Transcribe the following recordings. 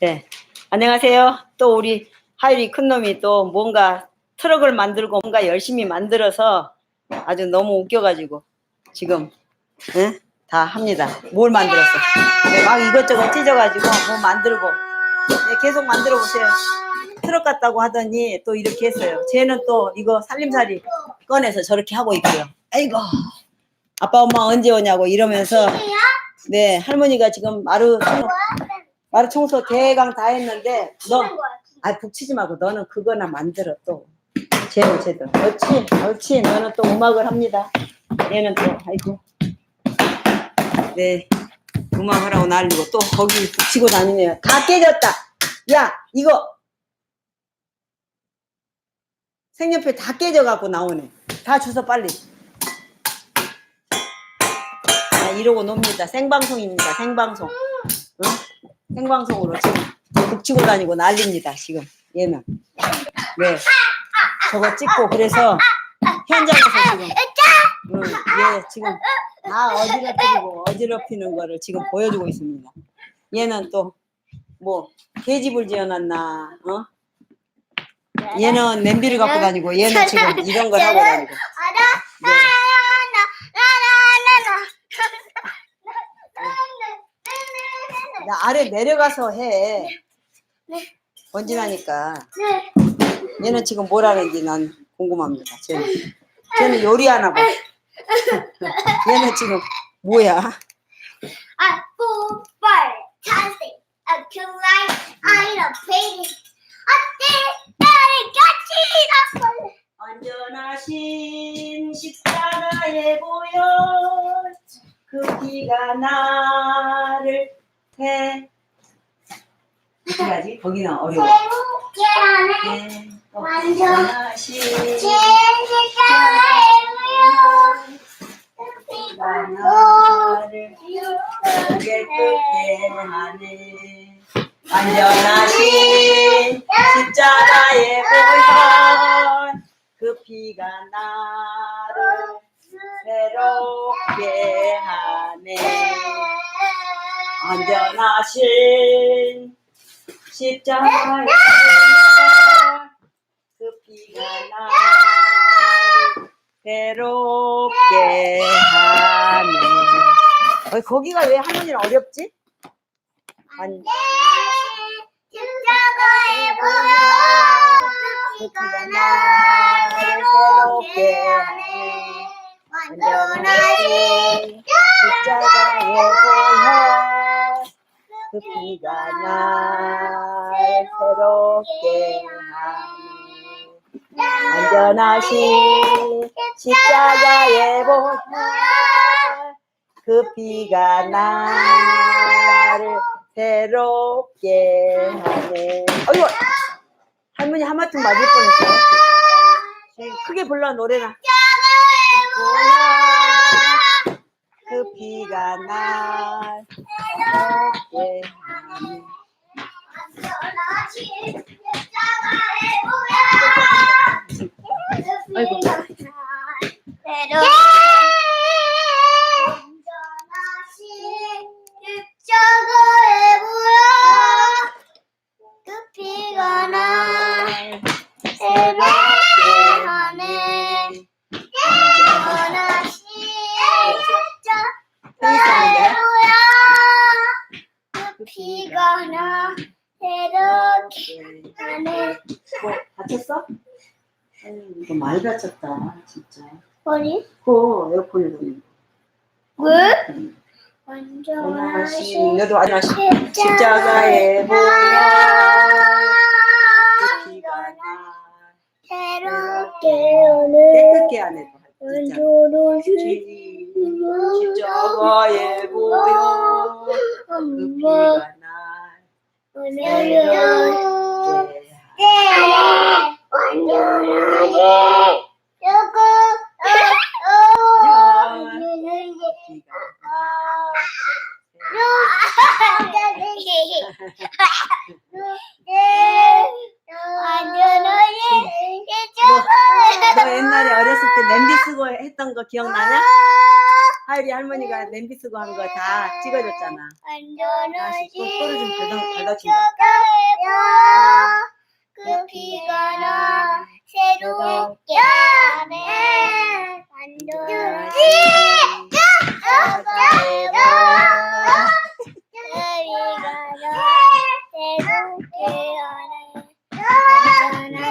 네. 안녕하세요. 또 우리 하율이 큰 놈이 또 뭔가 트럭을 만들고 뭔가 열심히 만들어서 아주 너무 웃겨가지고 지금 예? 다 합니다. 뭘 만들었어? 네, 막 이것저것 찢어가지고 뭐 만들고 네, 계속 만들어 보세요. 트럭 같다고 하더니 또 이렇게 했어요. 쟤는 또 이거 살림살이 꺼내서 저렇게 하고 있고요. 아이고 아빠 엄마 언제 오냐고 이러면서 네 할머니가 지금 마루 청- 마루 청소 대강 다 했는데 너 아 북치지 말고 너는 그거나 만들어 또. 쟤도 쟤도 옳지 옳지. 너는 또 음악을 합니다. 얘는 또 아이고. 네. 음악을 하고 날리고 또 거기 북치고 다니네요. 다 깨졌다. 야 이거. 색연필 다 깨져갖고 나오네. 다 주소 빨리. 아, 이러고 놉니다. 생방송입니다. 생방송. 응? 생방송으로 지금 북치고 다니고 난립니다 지금. 얘는 네. 저거 찍고 그래서 현장에서 지금. 응, 얘 지금 다 어지럽히고 어지럽히는 거를 지금 보여주고 있습니다. 얘는 또뭐 계집을 지어놨나 어? 얘는 냄비를 갖고 다니고 얘는 지금 이런 걸 하고 다니고. 네. 아래 내려가서 해 번진하니까 얘는 지금 뭘 하는지 난 궁금합니다. 쟤는, 쟤는 요리하나 봐. 얘는 지금 뭐야? 아, 자식, 아, 그라이, 아이라, 베이비. 어때? 나를 같이 나설 안전하신 십자가에 보여 그 피가 나를 해 하지? 거기는 어려워. 나를 크게 크게 하네 십자가에 보여 그 피가 나를 새롭게 하네 안전하신 십자가에 그 피가 나를 새롭게 하네 어, 거기가 왜 할머니는 어렵지? 아니 십자가에 보여. 그 피가 나를 새롭게 하네. 완전하신 십자가에 보여 그 피가 날 새롭게 하네 안전하신 십자가에 보여 그 피가 나를 새롭게 하네 어이구 할머니 하마쯤 맞을 뻔했어 크게 불러 노래나. 그 피가 날 새롭게 하네 아이고. 십자가에 보여 그 피가 나 새롭게 하네 원하신 십자가에 보여 그 피가 나 새롭게 하네 뭐 다쳤어? 아유, 이거 많이 다쳤다 진짜. 머리? 코 에어컨에 넣는 왜? 원하신 완전하신 너도 안하신 십자가에 그 피가 나. 새롭게 하네 깨끗게 안 해도 진짜. 완전하신 십자가에 보여. 그 피가 날 새롭게 완전하신 너 옛날에 어렸을 때 냄비 쓰고 했던 거 기억나냐? 하율이 할머니가 냄비 쓰고 한 거 다 찍어줬잖아. 아, 씨, 또 또를 좀. 그 피가 나 새롭게 하네.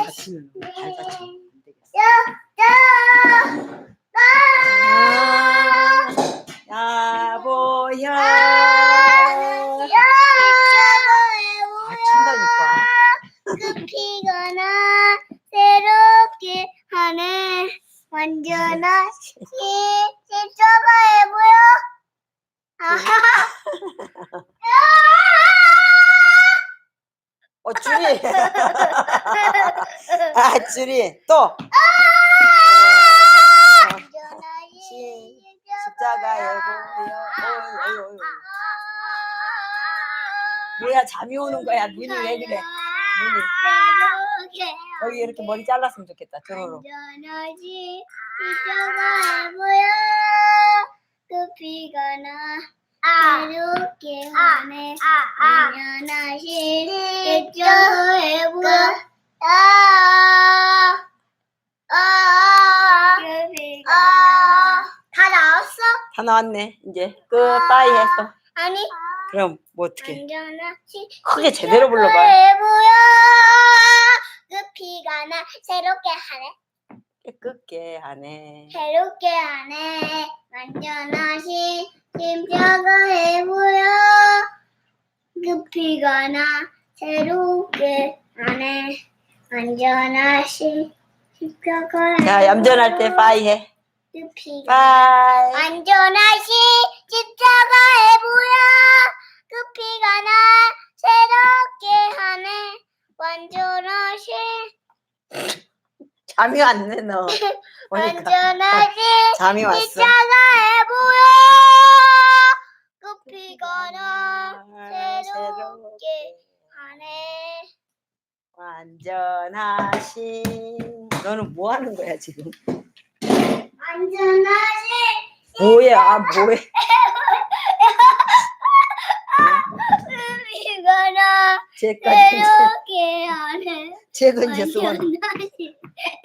다치면 발 다치면 안 되겠어. 아, 야보야. 다친다니까. 그 피가 나 새롭게 하네 완전한 시초가 해보여 어, 줄이. 아, 줄이. 또. 십자가에 보여. 뭐야, 잠이 오는 거야. 눈이 왜 그래? 눈이. 여기 이렇게 머리 잘랐으면 좋겠다. 드로로. 완전하지 십자가 해보여 그 피가 나 새롭게 하네 완전하신 십자가 해보여 아, 아, 아, 다 나왔어? 다 나왔네. 이제 끝바이 했어. 아니 그럼 뭐 어떻게? 크게 제대로 불러봐. 해보여. 그 피가 나 새롭게 하네. 깨끗게 하네. 새롭게 하네. 완전하신 십자가 해보여. 그 피가 나 새롭게 하네. 완전하신 십자가 자, 얌전할 때 빠이 해. 그 피가 빠이. 완전하신 십자가 해보여 그 피가 나 새롭게 하네 완전하신 잠이 왔네, 너. 완전하신 잠이 왔어. 십자가 해보여 그 피가 나 새롭게 하네 완전하신. 너는 뭐 하는 거야, 지금? 완전하신 뭐야, 아, 뭐해. 그 피가 나 쟤까지. 이제- 새롭게 하네 쟤가 이제 완전하신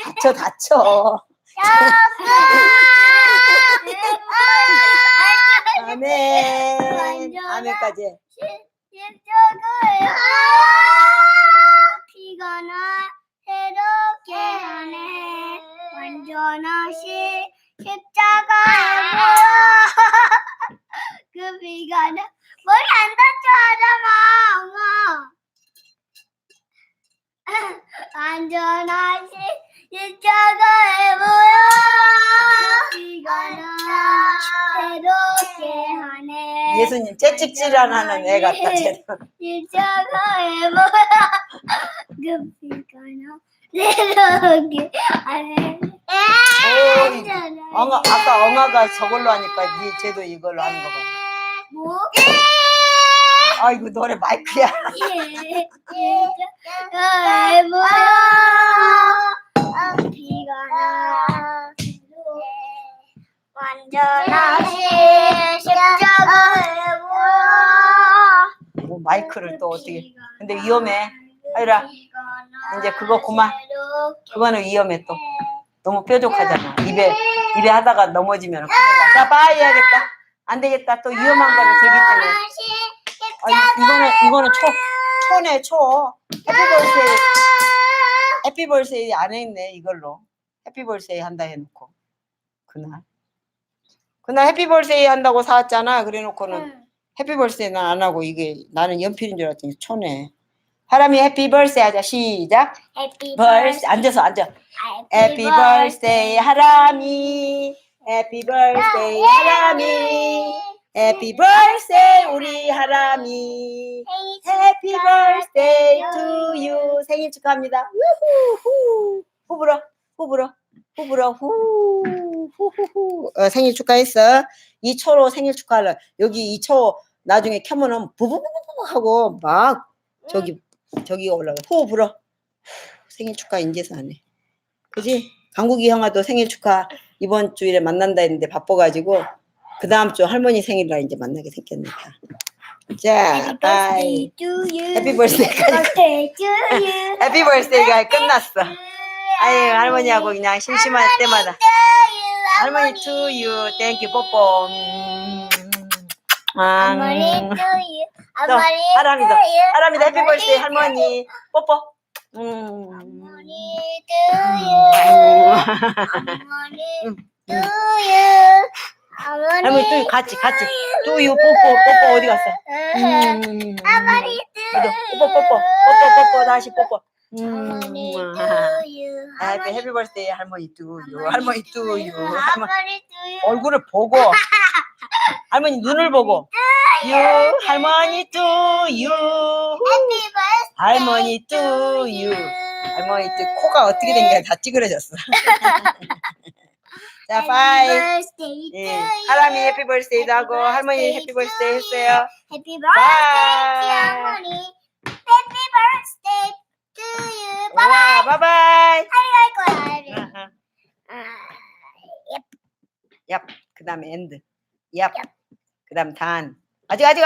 다쳐, 다쳐. 아멘. 아멘까지. 십자가에 피가 나 새롭게 하네 완전하신 십자가에 그나 머리 안 다쳐 하잖아 완전하신 십자가에 모여. 피가 나 새롭게 하네. 예수님 째찍질 안 하는 애 같다, 쟤는. 십자가에 뭐야 그나 엉아, 아까 엉아가 저걸로 하니까 니 쟤도 이걸로 하는 거 봐. 뭐? 아이고, 노래 마이크야. 나 완전하신 십자가에 뭐야 뭐 마이크를 또 어떻게. 근데 위험해. 하율아, 이제 그거 그만. 그거는 위험해 또. 너무 뾰족하잖아. 입에, 입에 하다가 넘어지면 큰일 나. 자, 빠이 해야겠다. 안 되겠다. 또 위험한 거를 들기 때문에. 아, 이거는, 이거는 초, 초네, 초. 해피벌세이, 해피벌세이 안 했네, 이걸로. 해피벌세이 한다 해놓고. 그날. 그날 해피벌세이 한다고 사왔잖아. 그래 놓고는 해피벌세이는 안 하고 이게 나는 연필인 줄 알았더니 초네. 하람이 해피벌세이 하자. 시작. 해피 벌스 앉아서 앉아. 해피 벌스데이 하람이. 해피 벌스데이 하람이. 해피 벌스데이 우리 하람이. 해피 벌스데이 투 유 생일 축하합니다. 우후후. 후 불어 후 불어 후 불어 후. 후후후. 어, 생일 축하했어. 이 초로 생일 축하를. 여기 이초 나중에 켜면은 부부부부 하고 막 저기 저기 올라가 후 불어 생일 축하 인제서 하네 그지? 강국이 형아도 생일 축하 이번 주일에 만난다 했는데 바빠가지고 그 다음 주 할머니 생일날 이제 만나게 생겼네. 다. 자, 바이. you. 해피 벌스데이까지. you. 해피 벌스데이가 끝났어. 아유, 할머니하고 그냥 심심할 때마다. 할머니 to you. 땡큐 뽀뽀. 음. 아, 할머니 음. 할머니 to you. 하람이도 해피 벌스데이 할머니 뽀뽀. 음. 할머니. 할머니. 할머니 또 같이 같이 to you 뽀뽀 뽀뽀 어디 갔어? 음. 할머니 to 이도 you. 뽀뽀 뽀뽀 뽀뽀 뽀뽀 다시 뽀뽀. 할머니 음. to you. 해피 해피 벌스데이 할머니 you. 할머니. 할머니 할머니 you. 얼굴을 보고 할머니 눈을 보고 you 할머니 birthday 할머니 you. 할머니 또 코가 어떻게 된 거야? 다 찌그러졌어. 자, 예. you. 하람이 해피 벌스데이도 하고 할머니 해피 벌스데이 했어요. 바이. to 할머니. To you. 바이바이. 할 거야. 할머니. 아, 얍. 그 다음에 엔드. 얍. 그다음 단. 아직 아직 아직